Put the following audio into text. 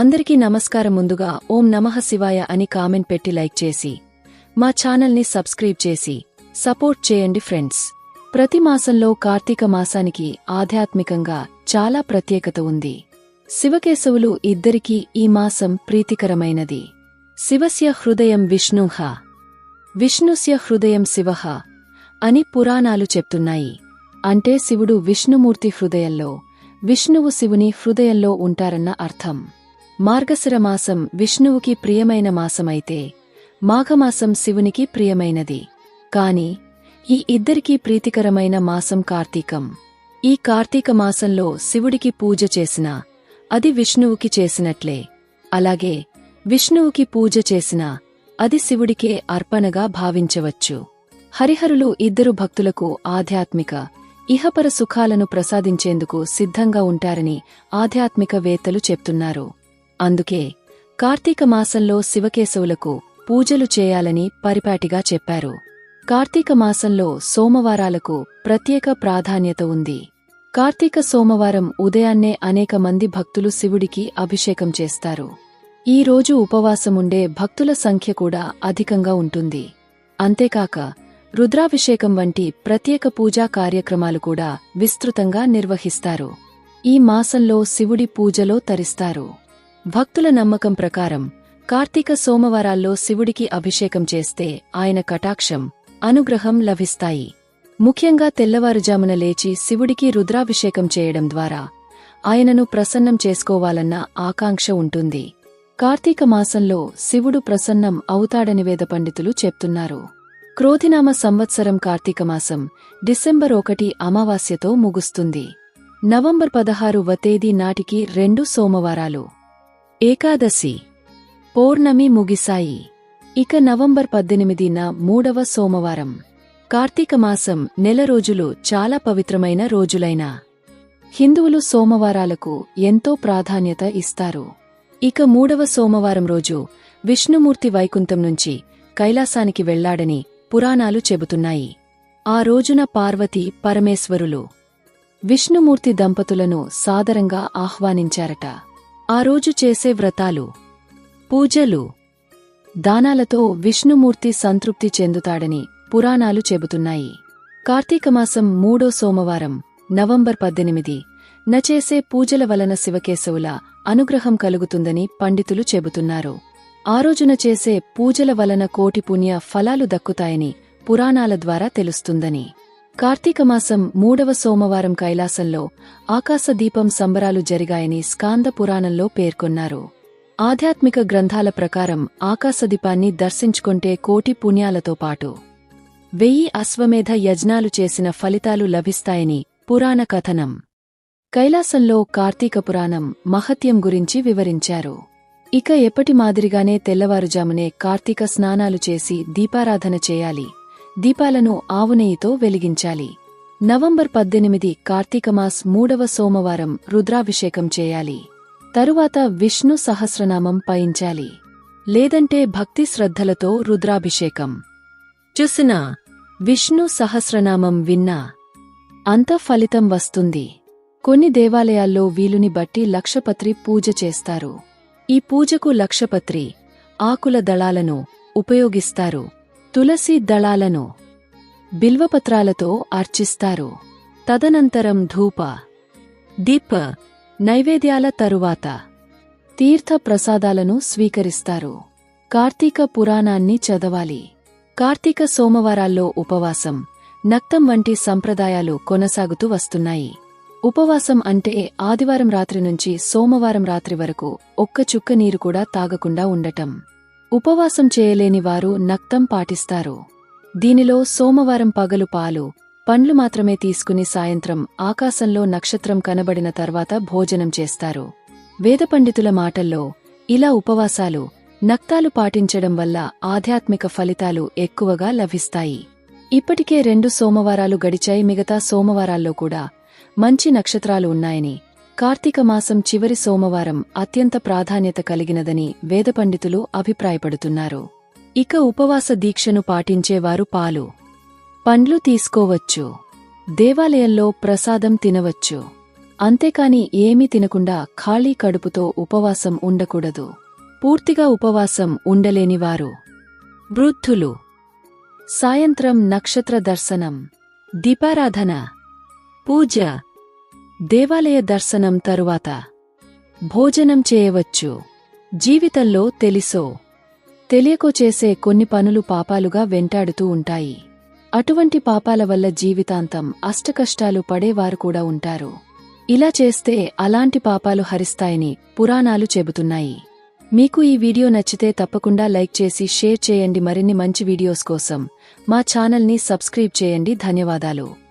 అందరికీ నమస్కారం ముందుగా ఓం నమః శివాయ అని కామెంట్ పెట్టి లైక్ చేసి మా ఛానల్ని సబ్స్క్రైబ్ చేసి సపోర్ట్ చేయండి ఫ్రెండ్స్. ప్రతి మాసంలో కార్తీక మాసానికి ఆధ్యాత్మికంగా చాలా ప్రత్యేకత ఉంది. శివకేశవులు ఇద్దరికీ ఈ మాసం ప్రీతికరమైనది. శివస్య హృదయం విష్ణుహ విష్ణుస్య హృదయం శివహ అని పురాణాలు చెప్తున్నాయి. అంటే శివుడు విష్ణుమూర్తి హృదయంలో విష్ణువు శివుని హృదయంలో ఉంటారన్న అర్థం. మార్గశిర మాసం విష్ణువుకి ప్రియమైన మాసమైతే మాఘమాసం శివునికి ప్రియమైనది. కాని ఈ ఇద్దరికీ ప్రీతికరమైన మాసం కార్తీకం. ఈ కార్తీక మాసంలో శివుడికి పూజ చేసినా అది విష్ణువుకి చేసినట్లే. అలాగే విష్ణువుకి పూజ చేసినా అది శివుడికే అర్పణగా భావించవచ్చు. హరిహరులు ఇద్దరు భక్తులకు ఆధ్యాత్మిక ఇహపర సుఖాలను ప్రసాదించేందుకు సిద్ధంగా ఉంటారని ఆధ్యాత్మిక వేత్తలు చెప్తున్నారు. అందుకే కార్తీక మాసంలో శివకేశవులకు పూజలు చేయాలని పరిపాటిగా చెప్పారు. కార్తీక మాసంలో సోమవారాలకు ప్రత్యేక ప్రాధాన్యత ఉంది. కార్తీక సోమవారం ఉదయాన్నే అనేక మంది భక్తులు శివుడికి అభిషేకం చేస్తారు. ఈ రోజు ఉపవాసముండే భక్తుల సంఖ్య కూడా అధికంగా ఉంటుంది. అంతేకాక రుద్రాభిషేకం వంటి ప్రత్యేక పూజా కార్యక్రమాలు కూడా విస్తృతంగా నిర్వహిస్తారు. ఈ మాసంలో శివుడి పూజలో తరిస్తారు. భక్తుల నమ్మకం ప్రకారం కార్తీక సోమవారాల్లో శివుడికి అభిషేకం చేస్తే ఆయన కటాక్షం అనుగ్రహం లభిస్తాయి. ముఖ్యంగా తెల్లవారుజామున లేచి శివుడికి రుద్రాభిషేకం చేయడం ద్వారా ఆయనను ప్రసన్నం చేసుకోవాలన్న ఆకాంక్ష ఉంటుంది. కార్తీక మాసంలో శివుడు ప్రసన్నం అవుతాడని వేద పండితులు చెప్తున్నారు. క్రోధినామ సంవత్సరం కార్తీక మాసం డిసెంబర్ ఒకటి అమావాస్యతో ముగుస్తుంది. నవంబర్ పదహారు వ తేదీ నాటికి రెండు సోమవారాలు. ఏకాదశి. పౌర్ణమి ముగిశాయి. ఇక నవంబర్ పద్దెనిమిదిన మూడవ సోమవారం. కార్తీక మాసం నెల రోజులు చాలా పవిత్రమైన రోజులైన. హిందువులు సోమవారాలకు ఎంతో ప్రాధాన్యత ఇస్తారు. ఇక మూడవ సోమవారం రోజు విష్ణుమూర్తి వైకుంఠం నుంచి కైలాసానికి వెళ్ళాడని పురాణాలు చెబుతున్నాయి. ఆ రోజున పార్వతి పరమేశ్వరులు విష్ణుమూర్తి దంపతులను సాదరంగా ఆహ్వానించారట. ఆ రోజు చేసే వ్రతాలు పూజలు దానాలతో విష్ణుమూర్తి సంతృప్తి చెందుతాడని పురాణాలు చెబుతున్నాయి. కార్తీకమాసం మూడో సోమవారం నవంబర్ పద్దెనిమిది నచేసే పూజల వలన శివకేశవుల అనుగ్రహం కలుగుతుందని పండితులు చెబుతున్నారు. ఆ రోజున చేసే పూజల వలన కోటి పుణ్య ఫలాలు దక్కుతాయని పురాణాల ద్వారా తెలుస్తుందని. కార్తీకమాసం మూడవ సోమవారం కైలాసంలో ఆకాశదీపం సంబరాలు జరిగాయని స్కాంద పురాణంలో పేర్కొన్నారు. ఆధ్యాత్మిక గ్రంథాల ప్రకారం ఆకాశదీపాన్ని దర్శించుకుంటే కోటి పుణ్యాలతో పాటు వెయ్యి అశ్వమేధ యజ్ఞాలు చేసిన ఫలితాలు లభిస్తాయని పురాణ కథనం. కైలాసంలో కార్తీక పురాణం మహత్యం గురించి వివరించారు. ఇక ఎప్పటి మాదిరిగానే తెల్లవారుజామునే కార్తీక స్నానాలు చేసి దీపారాధన చేయాలి. దీపాలను ఆవునెయ్యితో వెలిగించాలి. నవంబర్ పద్దెనిమిది కార్తీకమాస్ మూడవ సోమవారం రుద్రాభిషేకం చేయాలి. తరువాత విష్ణు సహస్రనామం పయించాలి. లేదంటే భక్తి శ్రద్ధలతో రుద్రాభిషేకం. చూసినా విష్ణు సహస్రనామం విన్నా అంత ఫలితం వస్తుంది. కొన్ని దేవాలయాల్లో వీలుని బట్టి లక్షపత్రి పూజ చేస్తారు. ఈ పూజకు లక్షపత్రి ఆకుల దళాలను ఉపయోగిస్తారు. తులసి దళాలను బిల్వపత్రాలతో అర్చిస్తారు తదనంతరం ధూప దీప నైవేద్యాల తరువాత తీర్థ ప్రసాదాలను స్వీకరిస్తారు. కార్తీక పురాణాన్ని చదవాలి. కార్తీక సోమవారాల్లో ఉపవాసం నక్తం వంటి సంప్రదాయాలు కొనసాగుతూ వస్తున్నాయి. ఉపవాసం అంటే ఆదివారం రాత్రి నుంచి సోమవారం రాత్రి వరకు ఒక్క చుక్క నీరు కూడా తాగకుండా ఉండటం. ఉపవాసం చేయలేని వారు నక్తం పాటిస్తారు. దీనిలో సోమవారం పగలు పాలు పండ్లు మాత్రమే తీసుకుని సాయంత్రం ఆకాశంలో నక్షత్రం కనబడిన తర్వాత భోజనం చేస్తారు. వేద పండితుల మాటల్లో ఇలా ఉపవాసాలు నక్తాలు పాటించడం వల్ల ఆధ్యాత్మిక ఫలితాలు ఎక్కువగా లభిస్తాయి. ఇప్పటికే రెండు సోమవారాలు గడిచాయి మిగతా సోమవారాల్లో కూడా మంచి నక్షత్రాలు ఉన్నాయని కార్తీక మాసం చివరి సోమవారం అత్యంత ప్రాధాన్యత కలిగినదని వేద పండితులు అభిప్రాయపడుతున్నారు. ఇక ఉపవాస దీక్షను పాటించేవారు పాలు పండ్లు తీసుకోవచ్చు దేవాలయంలో ప్రసాదం తినవచ్చు. అంతేకాని ఏమీ తినకుండా ఖాళీ కడుపుతో ఉపవాసం ఉండకూడదు. పూర్తిగా ఉపవాసం ఉండలేనివారు వృద్ధులు సాయంత్రం నక్షత్ర దర్శనం దీపారాధన పూజ దేవాలయ దర్శనం తరువాత భోజనం చేయవచ్చు. జీవితంలో తెలిసో? తెలియకో చేసే కొన్ని పనులు పాపాలుగా వెంటాడుతూ ఉంటాయి. అటువంటి పాపాల వల్ల జీవితాంతం అష్టకష్టాలు పడేవారు కూడా ఉంటారు. ఇలా చేస్తే అలాంటి పాపాలు హరిస్తాయని పురాణాలు చెబుతున్నాయి. మీకు ఈ వీడియో నచ్చితే తప్పకుండా లైక్ చేసి షేర్ చేయండి. మరిన్ని మంచి వీడియోస్ కోసం మా ఛానల్ని సబ్స్క్రైబ్ చేయండి. ధన్యవాదాలు.